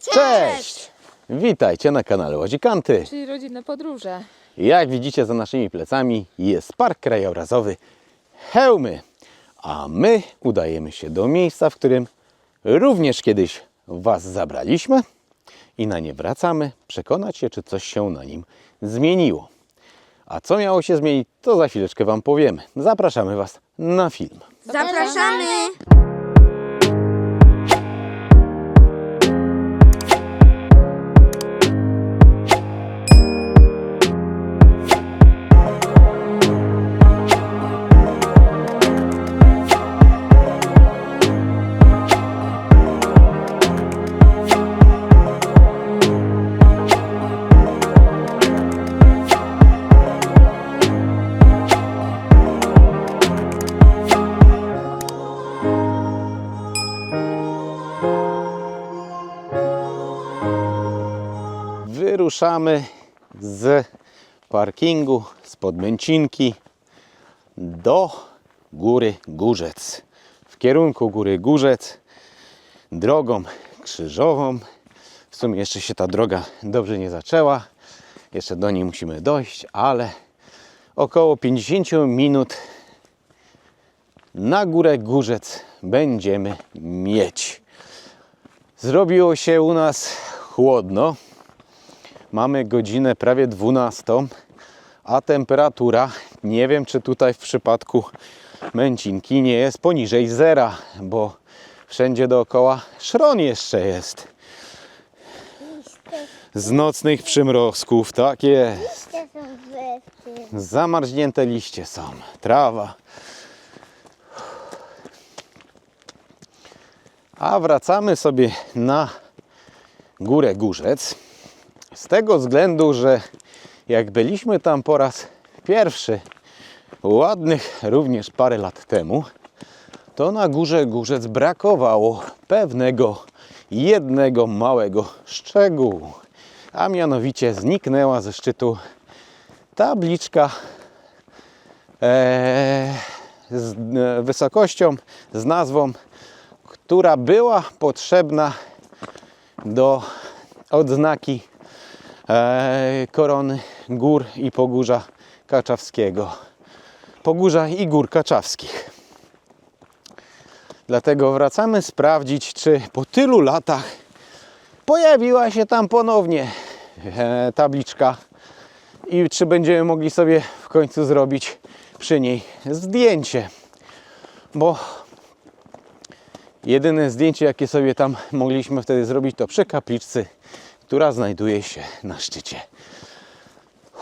Cześć! Witajcie na kanale Łazikanty. Czyli rodzinne podróże. Jak widzicie za naszymi plecami jest park krajobrazowy Hełmy. A my udajemy się do miejsca, w którym również kiedyś Was zabraliśmy i na nie wracamy, przekonać się, czy coś się na nim zmieniło. A co miało się zmienić, to za chwileczkę Wam powiemy. Zapraszamy Was na film. Zapraszamy! Wyruszamy z parkingu, z Podmęcinki do Góry Górzec. W kierunku Góry Górzec drogą krzyżową. W sumie jeszcze się ta droga dobrze nie zaczęła. Jeszcze do niej musimy dojść, ale około 50 minut na Górę Górzec będziemy mieć. Zrobiło się u nas chłodno. Mamy godzinę prawie 12, a temperatura, nie wiem czy tutaj w przypadku męcinki nie jest poniżej zera, bo wszędzie dookoła szron jeszcze jest. Z nocnych przymrozków, tak jest. Zamarznięte liście są, trawa. A wracamy sobie na górę Górzec. Z tego względu, że jak byliśmy tam po raz pierwszy, ładnych również parę lat temu, to na górze Górzec brakowało pewnego jednego małego szczegółu. A mianowicie zniknęła ze szczytu tabliczka e, z e, wysokością, z nazwą, która była potrzebna do odznaki korony gór i Pogórza Kaczawskiego. Pogórza i Gór Kaczawskich. Dlatego wracamy sprawdzić, czy po tylu latach pojawiła się tam ponownie e, tabliczka i czy będziemy mogli sobie w końcu zrobić przy niej zdjęcie. Bo jedyne zdjęcie, jakie sobie tam mogliśmy wtedy zrobić, to przy kapliczce która znajduje się na szczycie.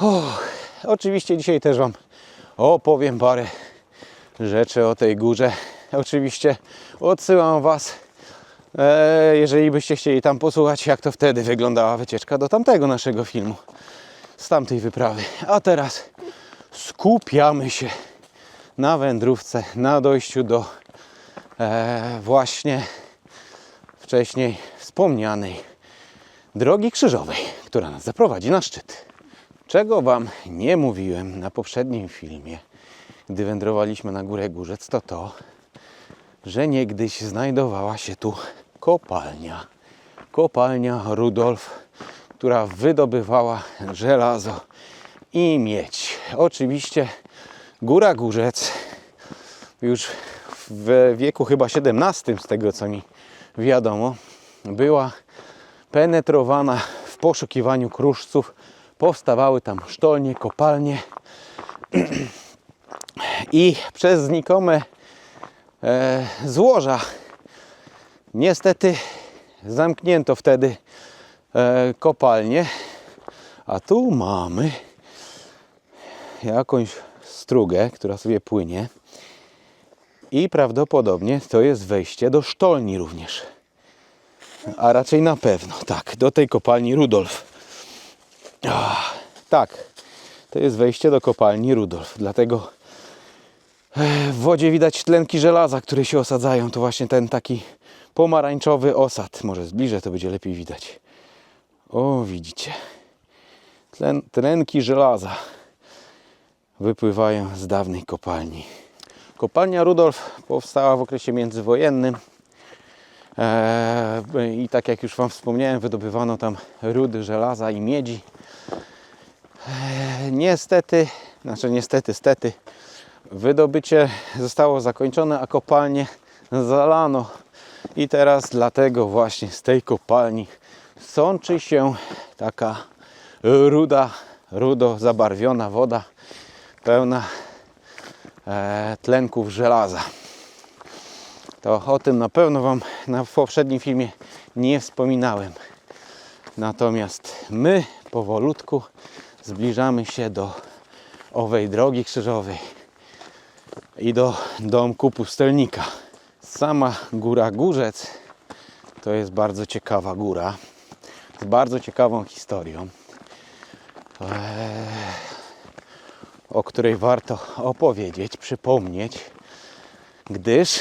Uff, oczywiście dzisiaj też Wam opowiem parę rzeczy o tej górze. Oczywiście odsyłam Was, e, jeżeli byście chcieli tam posłuchać, jak to wtedy wyglądała wycieczka do tamtego naszego filmu, z tamtej wyprawy. A teraz skupiamy się na wędrówce, na dojściu do e, właśnie wcześniej wspomnianej drogi krzyżowej, która nas zaprowadzi na szczyt. Czego Wam nie mówiłem na poprzednim filmie, gdy wędrowaliśmy na górę Górzec, to to, że niegdyś znajdowała się tu kopalnia. Kopalnia Rudolf, która wydobywała żelazo i miedź. Oczywiście Góra Górzec już w wieku chyba XVII, z tego co mi wiadomo, była penetrowana w poszukiwaniu kruszców. Powstawały tam sztolnie, kopalnie i przez znikome e, złoża niestety zamknięto wtedy e, kopalnię. A tu mamy jakąś strugę, która sobie płynie i prawdopodobnie to jest wejście do sztolni również a raczej na pewno, tak, do tej kopalni Rudolf. Ach, tak, to jest wejście do kopalni Rudolf, dlatego e, w wodzie widać tlenki żelaza, które się osadzają. To właśnie ten taki pomarańczowy osad. Może zbliżę, to będzie lepiej widać. O, widzicie. Tlen, tlenki żelaza wypływają z dawnej kopalni. Kopalnia Rudolf powstała w okresie międzywojennym I tak jak już Wam wspomniałem, wydobywano tam rudy żelaza i miedzi. E, niestety, znaczy niestety, stety, wydobycie zostało zakończone, a kopalnię zalano. I teraz dlatego właśnie z tej kopalni sączy się taka ruda, rudo zabarwiona woda pełna e, tlenków żelaza. To o tym na pewno Wam na poprzednim filmie nie wspominałem. Natomiast my powolutku zbliżamy się do owej drogi krzyżowej i do domku pustelnika. Sama góra Górzec to jest bardzo ciekawa góra z bardzo ciekawą historią, eee, o której warto opowiedzieć, przypomnieć, gdyż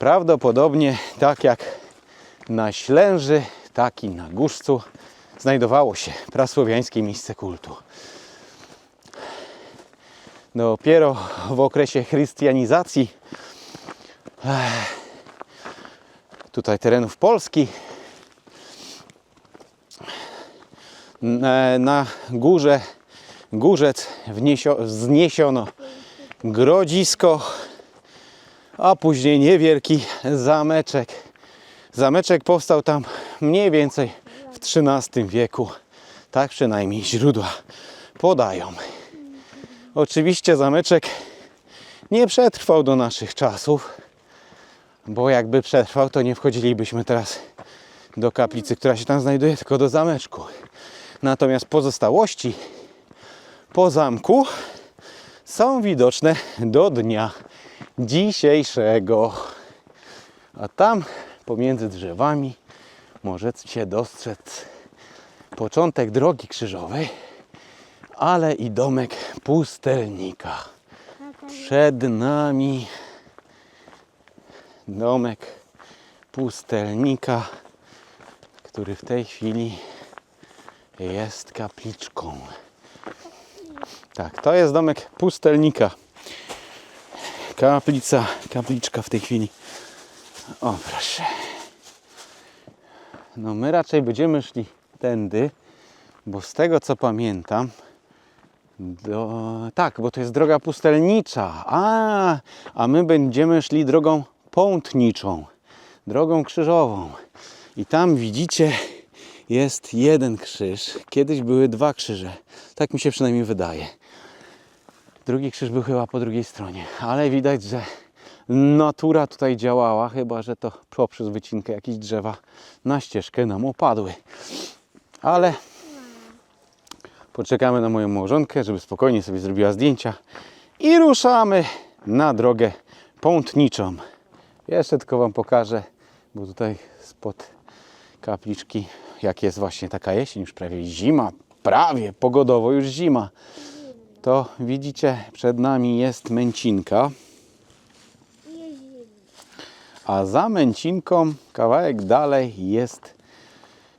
prawdopodobnie tak jak na Ślęży, tak i na Górzcu znajdowało się prasłowiańskie miejsce kultu. Dopiero w okresie chrystianizacji tutaj terenów Polski na, górze górzec wniesio, wzniesiono grodzisko, a później niewielki zameczek. Zameczek powstał tam mniej więcej w XIII wieku. Tak przynajmniej źródła podają. Oczywiście zameczek nie przetrwał do naszych czasów, bo jakby przetrwał, to nie wchodzilibyśmy teraz do kaplicy, która się tam znajduje, tylko do zameczku. Natomiast pozostałości po zamku są widoczne do dnia dzisiejszego. A tam pomiędzy drzewami możecie dostrzec początek drogi krzyżowej, ale i domek pustelnika. Przed nami domek pustelnika, który w tej chwili jest kapliczką. Tak, to jest domek pustelnika. Kaplica, kapliczka w tej chwili. O, proszę. No my raczej będziemy szli tędy, bo z tego co pamiętam, do... tak, bo to jest droga pustelnicza. A, a my będziemy szli drogą pątniczą, drogą krzyżową. I tam widzicie, jest jeden krzyż. Kiedyś były dwa krzyże. Tak mi się przynajmniej wydaje. Drugi krzyż był chyba po drugiej stronie, ale widać, że natura tutaj działała, chyba że to poprzez wycinkę jakieś drzewa na ścieżkę nam opadły. Ale poczekamy na moją małżonkę, żeby spokojnie sobie zrobiła zdjęcia i ruszamy na drogę pątniczą. Jeszcze tylko Wam pokażę, bo tutaj spod kapliczki, jak jest właśnie taka jesień, już prawie zima, prawie pogodowo już zima, to widzicie, przed nami jest męcinka, a za męcinką kawałek dalej jest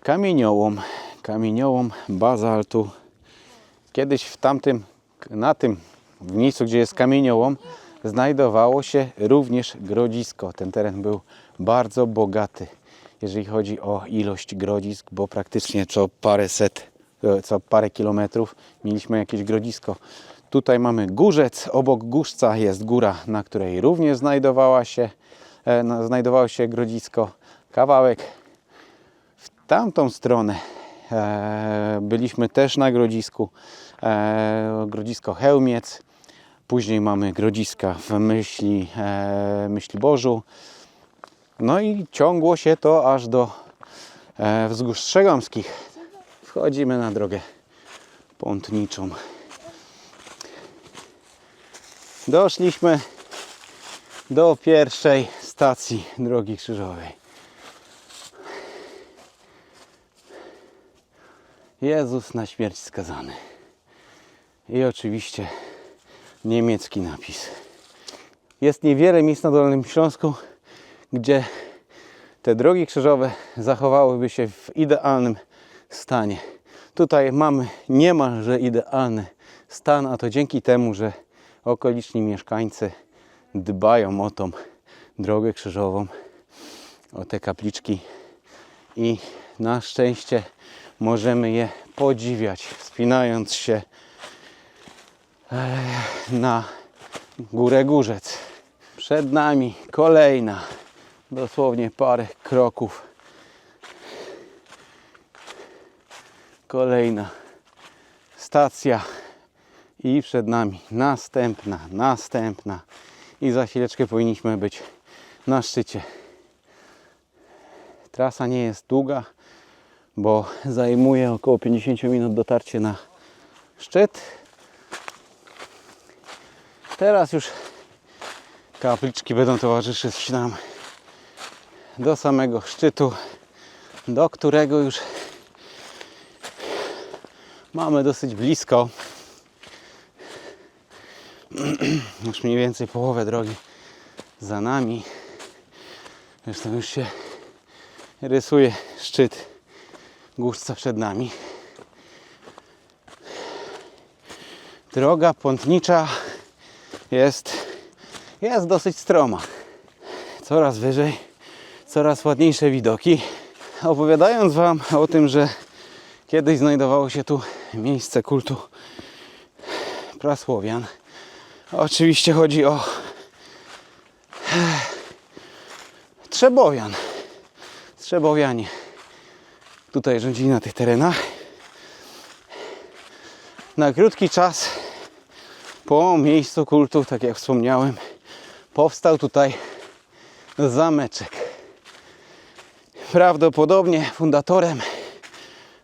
kamieniołom, kamieniołom bazaltu. Kiedyś w tamtym, na tym w miejscu, gdzie jest kamieniołom, znajdowało się również grodzisko. Ten teren był bardzo bogaty, jeżeli chodzi o ilość grodzisk, bo praktycznie co parę set, co parę kilometrów mieliśmy jakieś grodzisko. Tutaj mamy górzec, obok górzca jest góra, na której również znajdowała się, e, na- znajdowało się grodzisko. Kawałek w tamtą stronę e, byliśmy też na grodzisku. E, grodzisko Chełmiec. Później mamy grodziska w myśli, e, myśli Bożu. No i ciągło się to aż do e, wzgórz Strzegomskich. Wchodzimy na drogę pątniczą. Doszliśmy do pierwszej stacji drogi krzyżowej. Jezus na śmierć skazany. I oczywiście niemiecki napis. Jest niewiele miejsc na Dolnym Śląsku, gdzie te drogi krzyżowe zachowałyby się w idealnym stanie. Tutaj mamy niemalże idealny stan, a to dzięki temu, że okoliczni mieszkańcy dbają o tą drogę krzyżową, o te kapliczki i na szczęście możemy je podziwiać, wspinając się e, na górę Górzec. Przed nami kolejna, dosłownie parę kroków. Kolejna stacja i przed nami następna, następna i za chwileczkę powinniśmy być na szczycie. Trasa nie jest długa, bo zajmuje około 50 minut dotarcie na szczyt. Teraz już kapliczki będą towarzyszyć nam do samego szczytu, do którego już mamy dosyć blisko. Już mniej więcej połowę drogi za nami. Zresztą już się rysuje szczyt górca przed nami. Droga pątnicza jest, jest dosyć stroma. Coraz wyżej, coraz ładniejsze widoki. Opowiadając Wam o tym, że kiedyś znajdowało się tu miejsce kultu prasłowian. Oczywiście chodzi o Trzebowian. Trzebowianie tutaj rządzili na tych terenach. Na krótki czas po miejscu kultu, tak jak wspomniałem, powstał tutaj zameczek. Prawdopodobnie fundatorem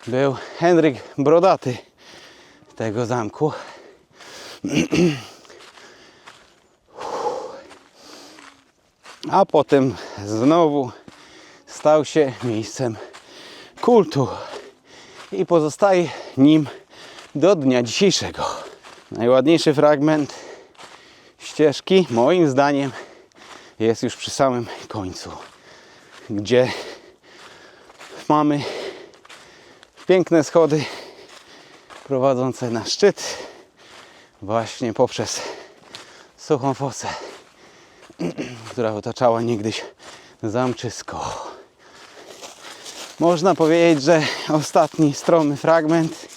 był Henryk Brodaty tego zamku. A potem znowu stał się miejscem kultu i pozostaje nim do dnia dzisiejszego. Najładniejszy fragment ścieżki, moim zdaniem, jest już przy samym końcu, gdzie mamy piękne schody prowadzące na szczyt właśnie poprzez suchą fosę, która otaczała niegdyś zamczysko. Można powiedzieć, że ostatni stromy fragment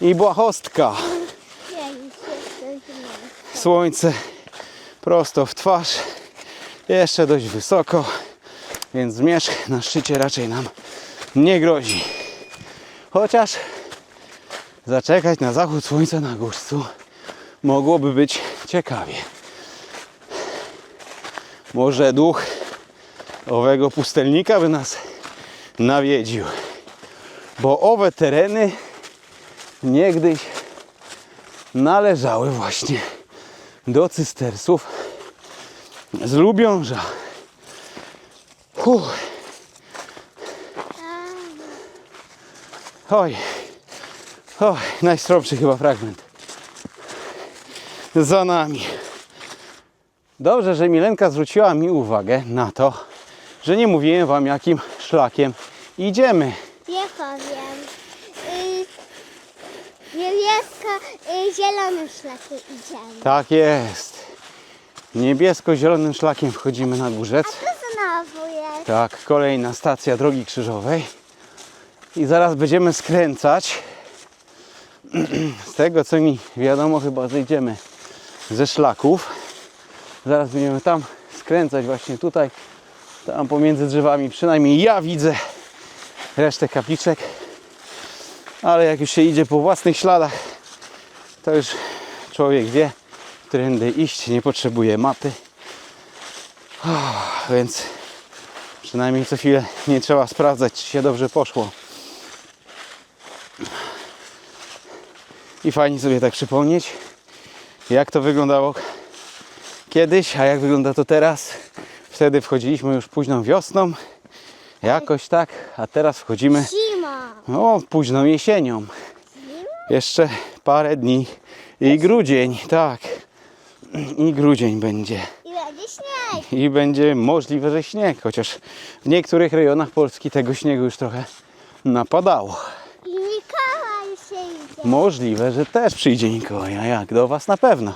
i błahostka. Słońce prosto w twarz, jeszcze dość wysoko, więc zmierzch na szczycie raczej nam nie grozi. Chociaż zaczekać na zachód słońca na górcu mogłoby być ciekawie. Może duch owego pustelnika by nas nawiedził, bo owe tereny niegdyś należały właśnie do cystersów z Lubiąża. Fuh. Oj, oj, najstromszy chyba fragment. Za nami. Dobrze, że Milenka zwróciła mi uwagę na to, że nie mówiłem Wam jakim szlakiem idziemy. Nie powiem. Y, niebiesko, y, szlakiem idziemy. Tak jest. Niebiesko-zielonym szlakiem wchodzimy na górzec. To znowu jest. Tak, kolejna stacja drogi krzyżowej. I zaraz będziemy skręcać. Z tego co mi wiadomo, chyba zejdziemy ze szlaków. Zaraz będziemy tam skręcać właśnie tutaj, tam pomiędzy drzewami. Przynajmniej ja widzę resztę kapliczek. Ale jak już się idzie po własnych śladach, to już człowiek wie, którędy iść, nie potrzebuje mapy. Oh, więc Przynajmniej co chwilę nie trzeba sprawdzać, czy się dobrze poszło. I fajnie sobie tak przypomnieć, jak to wyglądało kiedyś, a jak wygląda to teraz. Wtedy wchodziliśmy już późną wiosną, jakoś tak, a teraz wchodzimy no, późną jesienią. Jeszcze parę dni i grudzień, tak. I grudzień będzie. I będzie śnieg. i będzie możliwe, że śnieg, chociaż w niektórych rejonach Polski tego śniegu już trochę napadało. I Mikołaj się idzie. Możliwe, że też przyjdzie Mikołaj, a jak do Was na pewno.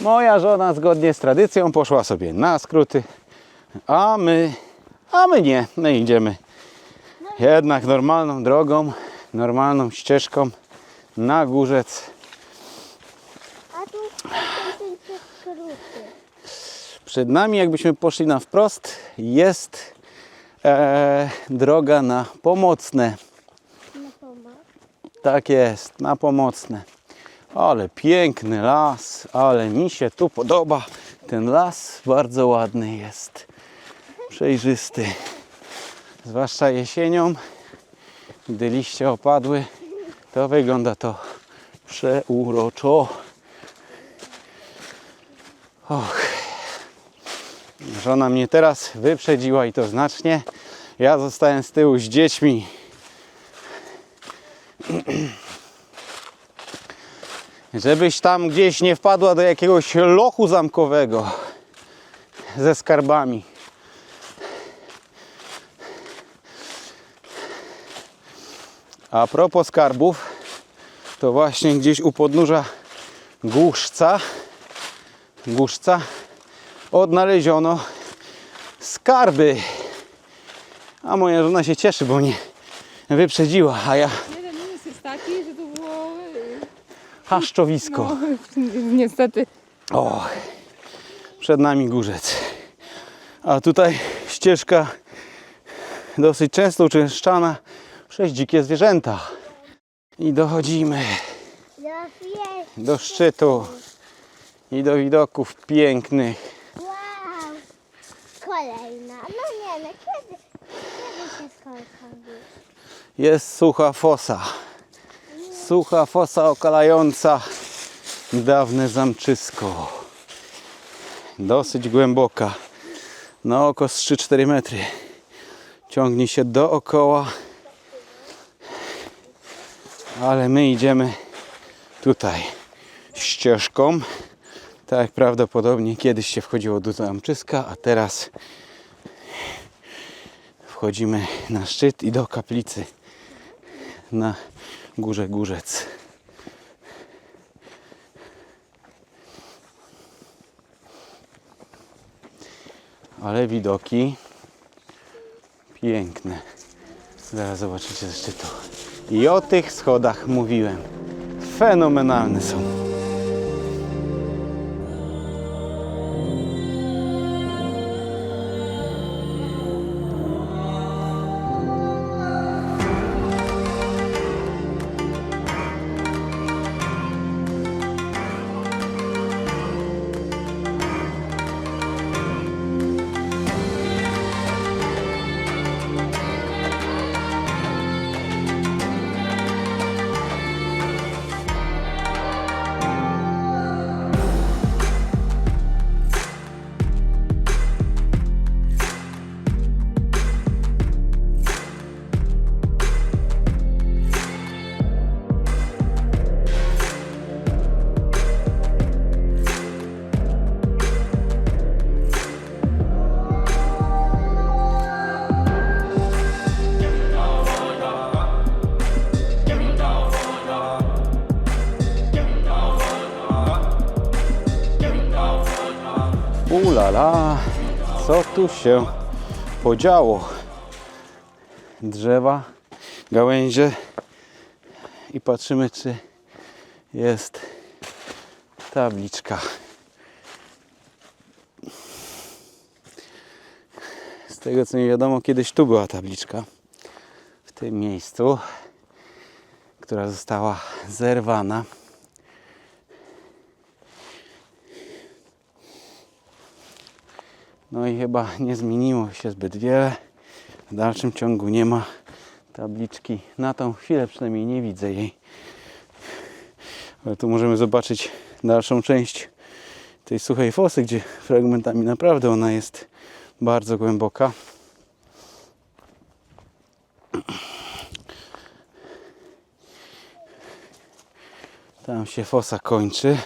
Moja żona zgodnie z tradycją poszła sobie na skróty, A my, a my nie, my idziemy jednak normalną drogą, normalną ścieżką na górzec. A tu ten ten skróty. Przed nami, jakbyśmy poszli na wprost, jest e, droga na pomocne. Tak jest, na pomocne. Ale piękny las, ale mi się tu podoba. Ten las bardzo ładny jest, przejrzysty. Zwłaszcza jesienią, gdy liście opadły, to wygląda to przeuroczo. Och. Żona mnie teraz wyprzedziła i to znacznie. Ja zostałem z tyłu z dziećmi. Żebyś tam gdzieś nie wpadła do jakiegoś lochu zamkowego ze skarbami. A propos skarbów, to właśnie gdzieś u podnóża Głuszca, Głuszca odnaleziono skarby. A moja żona się cieszy, bo mnie wyprzedziła, a ja Jeden minus jest taki, że to było y, haszczowisko. no, niestety O, przed nami górzec. A tutaj ścieżka dosyć często uczęszczana przez dzikie zwierzęta. I dochodzimy Do szczytu i do widoków pięknych. Wow. Kolejna. No nie, no kiedy, kiedy się skończy? Jest sucha fosa. Sucha fosa okalająca dawne zamczysko. Dosyć głęboka. Na oko z 3-4 metry. Ciągnie się dookoła. Ale my idziemy tutaj ścieżką. Tak prawdopodobnie kiedyś się wchodziło do zamczyska, a teraz wchodzimy na szczyt i do kaplicy na górze Górzec. Ale widoki piękne. Zaraz zobaczycie ze szczytu. I o tych schodach mówiłem. Fenomenalne są. Ulala, co tu się podziało? Drzewa, gałęzie i patrzymy, czy jest tabliczka. Z tego co mi wiadomo, kiedyś tu była tabliczka w tym miejscu, która została zerwana. No i chyba nie zmieniło się zbyt wiele. W dalszym ciągu nie ma tabliczki. Na tą chwilę przynajmniej nie widzę jej. Ale tu możemy zobaczyć dalszą część tej suchej fosy, gdzie fragmentami naprawdę ona jest bardzo głęboka. Tam się fosa kończy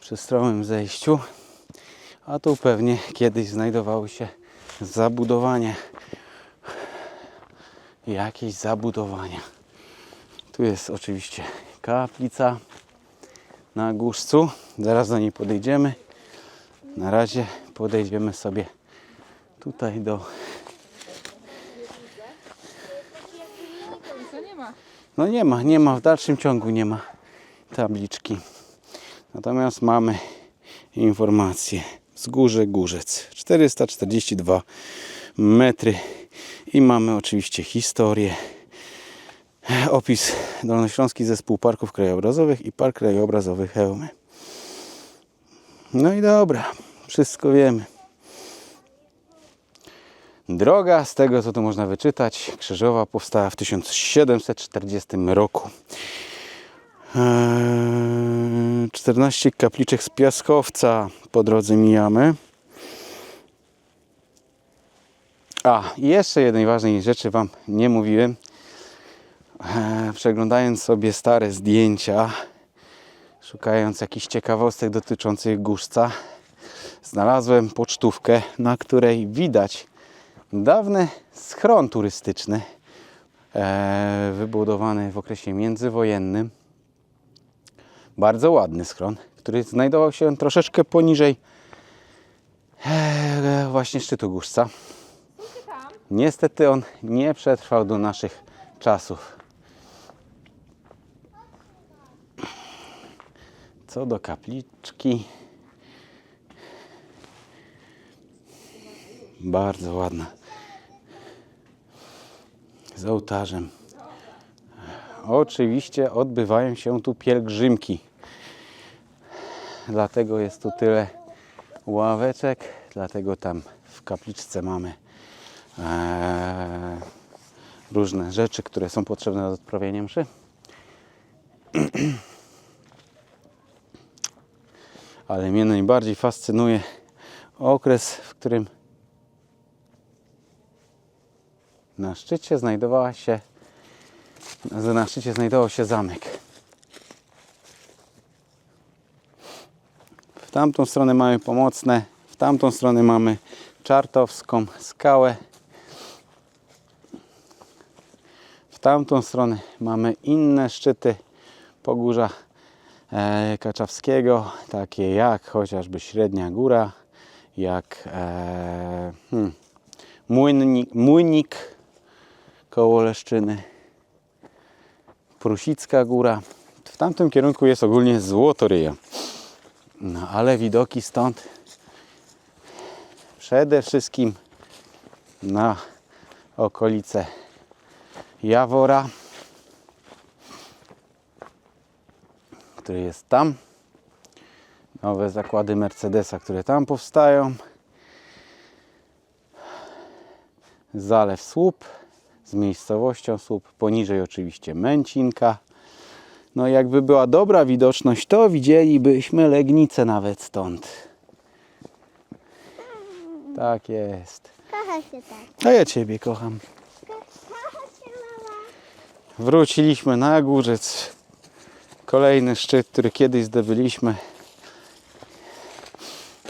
przy stromym zejściu. A tu pewnie kiedyś znajdowały się zabudowania. Jakieś zabudowania. Tu jest oczywiście kaplica na górzu. Zaraz do niej podejdziemy. Na razie podejdziemy sobie tutaj do... No nie ma, nie ma, w dalszym ciągu nie ma tabliczki. Natomiast mamy informację. Wzgórze Górzec. 442 metry. I mamy oczywiście historię. Opis Dolnośląski Zespół Parków Krajobrazowych i Park Krajobrazowy Chełmy. No i dobra, wszystko wiemy. Droga, z tego co tu można wyczytać, krzyżowa powstała w 1740 roku. Eee, 14 kapliczek z piaskowca po drodze mijamy. A, jeszcze jednej ważnej rzeczy Wam nie mówiłem. Eee, przeglądając sobie stare zdjęcia, szukając jakichś ciekawostek dotyczących Górzca, znalazłem pocztówkę, na której widać dawny schron turystyczny e, wybudowany w okresie międzywojennym. Bardzo ładny schron, który znajdował się troszeczkę poniżej e, właśnie szczytu Górzca. Niestety on nie przetrwał do naszych czasów. Co do kapliczki. Bardzo ładna. Z ołtarzem. Oczywiście odbywają się tu pielgrzymki. Dlatego jest tu tyle ławeczek, dlatego tam w kapliczce mamy Eee, różne rzeczy, które są potrzebne do odprawienia mszy. Ale mnie najbardziej fascynuje okres, w którym na szczycie znajdowała się na szczycie znajdował się zamek. Tamtą stronę mamy pomocne, w tamtą stronę mamy czartowską skałę. W tamtą stronę mamy inne szczyty Pogórza e, Kaczawskiego, takie jak chociażby Średnia Góra, jak e, hmm, Młynik koło Leszczyny, Prusicka Góra. W tamtym kierunku jest ogólnie Złotoryja. No ale widoki stąd przede wszystkim na okolice Jawora, który jest tam. Nowe zakłady Mercedesa, które tam powstają. Zalew Słup z miejscowością Słup. Poniżej oczywiście Męcinka. No jakby była dobra widoczność, to widzielibyśmy Legnicę nawet stąd. Tak jest. Kocha się tak. A ja Ciebie kocham. Wróciliśmy na górzec. Kolejny szczyt, który kiedyś zdobyliśmy.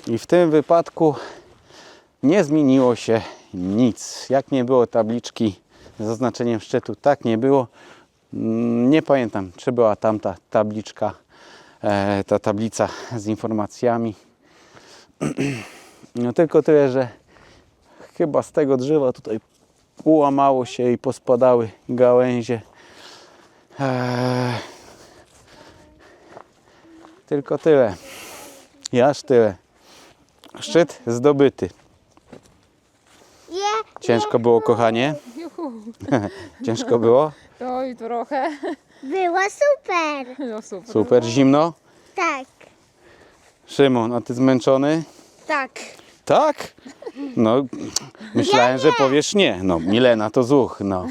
I w tym wypadku nie zmieniło się nic. Jak nie było tabliczki z zaznaczeniem szczytu, tak nie było. Mm, Nie pamiętam, czy była tamta tabliczka, e, ta tablica z informacjami. No tylko tyle, że chyba z tego drzewa tutaj ułamało się i pospadały gałęzie. Eee, tylko tyle. I aż tyle. Szczyt zdobyty. Ciężko było, kochanie? Ciężko było? Oj, trochę. było super. No super. Super. Zimno? Tak. Szymon, a ty zmęczony? Tak. Tak? No, myślałem, że powiesz nie. No, Milena to zuch, no.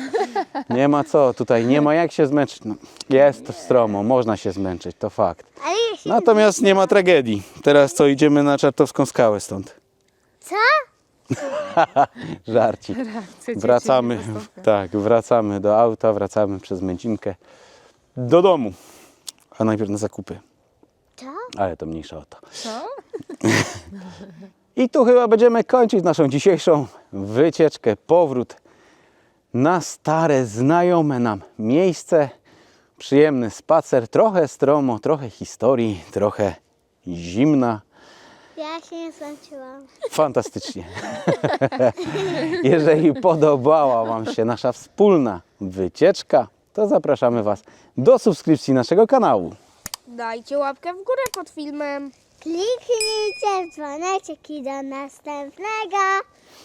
Nie ma co, tutaj nie ma jak się zmęczyć. No, jest stromo, można się zmęczyć, to fakt. Ale jeśli... Natomiast nie ma tragedii. Teraz co, idziemy na Czartowską skałę stąd. Co? Żarcik. Reakcja dzieci Wracamy, tak, wracamy do auta, wracamy przez Męcinkę do domu. A najpierw na zakupy, Co? ale to mniejsza o to. Co? I tu chyba będziemy kończyć naszą dzisiejszą wycieczkę, powrót na stare, znajome nam miejsce. Przyjemny spacer, trochę stromo, trochę historii, trochę zimna. Ja się nie złączyłam. Fantastycznie. Jeżeli podobała Wam się nasza wspólna wycieczka, to zapraszamy Was do subskrypcji naszego kanału. Dajcie łapkę w górę pod filmem. Kliknijcie w dzwoneczek i do następnego.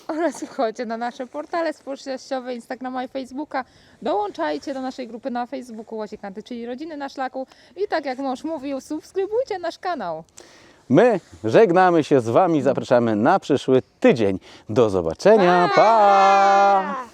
Oraz wchodźcie na nasze portale społecznościowe, Instagrama i Facebooka. Dołączajcie do naszej grupy na Facebooku Łazikanty, czyli Rodziny na Szlaku. I tak jak mąż mówił, subskrybujcie nasz kanał. My żegnamy się z Wami, zapraszamy na przyszły tydzień. Do zobaczenia. pa!